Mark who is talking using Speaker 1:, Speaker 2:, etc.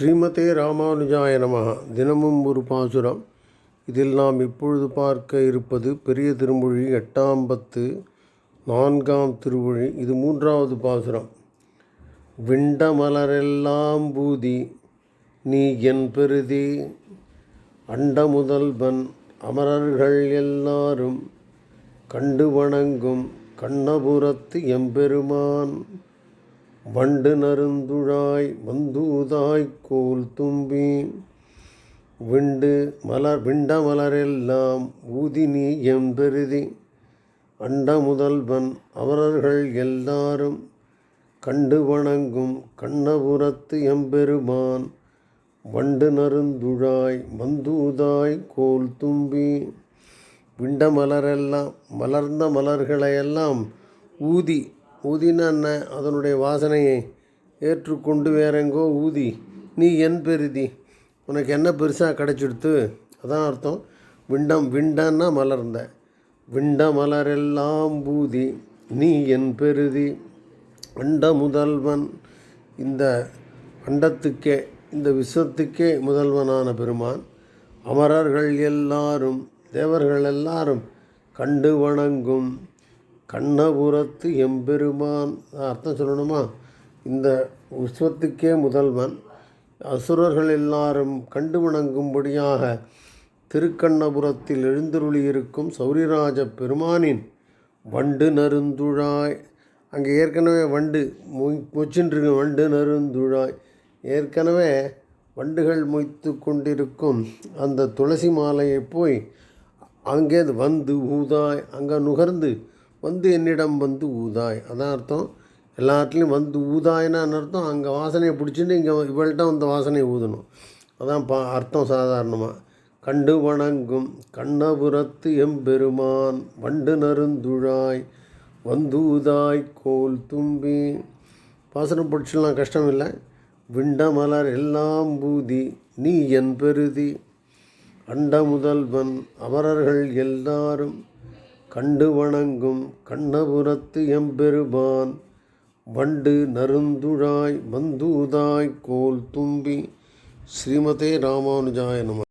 Speaker 1: ஸ்ரீமதே ராமானுஜாய நமகா தினமும் ஒரு பாசுரம். இதில் நாம் இப்பொழுது பார்க்க இருப்பது பெரிய திருமொழி எட்டாம் பத்து நான்காம் திருமொழி. இது மூன்றாவது பாசுரம். விண்டமலரெல்லாம் பூதி நீ என் பெருதி அண்ட முதல்வன் அமரர்கள் எல்லாரும் கண்டு வணங்கும் கண்ணபுரத்து எம்பெருமான். வண்டு நருந்துழாய் வந்தூதாய் கோல் தும்பி. விண்டு மலர் விண்ட மலரெல்லாம் ஊதி நீ எம்பெருதி அண்ட முதல்வன் அமரர்கள் எல்லாரும் கண்டு வணங்கும் கண்ணபுரத்து எம்பெருமான் வண்டு நருந்துழாய் மந்தூதாய் கோல் தும்பி. விண்ட மலரெல்லாம் மலர்ந்த மலர்களையெல்லாம் ஊதி ஊதினா என்ன? அதனுடைய வாசனையை ஏற்றுக்கொண்டு வேறெங்கோ ஊதி நீ என் பெருதி உனக்கு என்ன பெருசாக கிடச்சிடுத்து? அதான் அர்த்தம். விண்டம் விண்டன்னா மலர்ந்த விண்ட மலரெல்லாம் பூதி நீ என் பெருதி அண்ட முதல்வன். இந்த அண்டத்துக்கே இந்த விஸ்வத்துக்கே முதல்வனான பெருமான் அமரர்கள் எல்லாரும் தேவர்கள் எல்லாரும் கண்டு வணங்கும். கண்ணபுரத்து எம்பெருமான் அர்த்தம் சொல்லணுமா? இந்த விஸ்வத்துக்கே முதல்வன். அசுரர்கள் எல்லாரும் கண்டு வணங்கும்படியாக திருக்கண்ணபுரத்தில் எழுந்தருளியிருக்கும் சௌரிராஜ பெருமானின் வண்டு நருந்துழாய். அங்கே ஏற்கனவே வண்டு மொய் மொச்சின்றிருக்கும் வண்டு நருந்துழாய். ஏற்கனவே வண்டுகள் மொய்த்து கொண்டிருக்கும் அந்த துளசி மாலையை போய் அங்கே வந்து ஊதாய். அங்கே நுகர்ந்து வந்து என்னிடம் வந்து ஊதாய். அதான் அர்த்தம். எல்லாத்துலேயும் வந்து ஊதாய்னா அர்த்தம்? அங்கே வாசனையை பிடிச்சிட்டு இங்கே இவள்கிட்ட அந்த வாசனையை ஊதணும். அதான் பா அர்த்தம் சாதாரணமாக கண்டு வணங்கும் கண்ணபுரத்து எம்பெருமான் வண்டு நருந்துழாய் வந்தூதாய் கோல் தும்பி. பாசனம் பிடிச்சலாம் கஷ்டம் இல்லை விண்டமலர் எல்லாம் பூதி நீ என் பெருதி. அண்ட முதல்வன் அமரர்கள் எல்லாரும் கண்டு வணங்கும் கண்ணபுரத்து எம்பெருமான். வண்டு நருந்துழாய் மந்தூதாய் கோல் தும்பி. ஸ்ரீமதே ராமானுஜாய நம.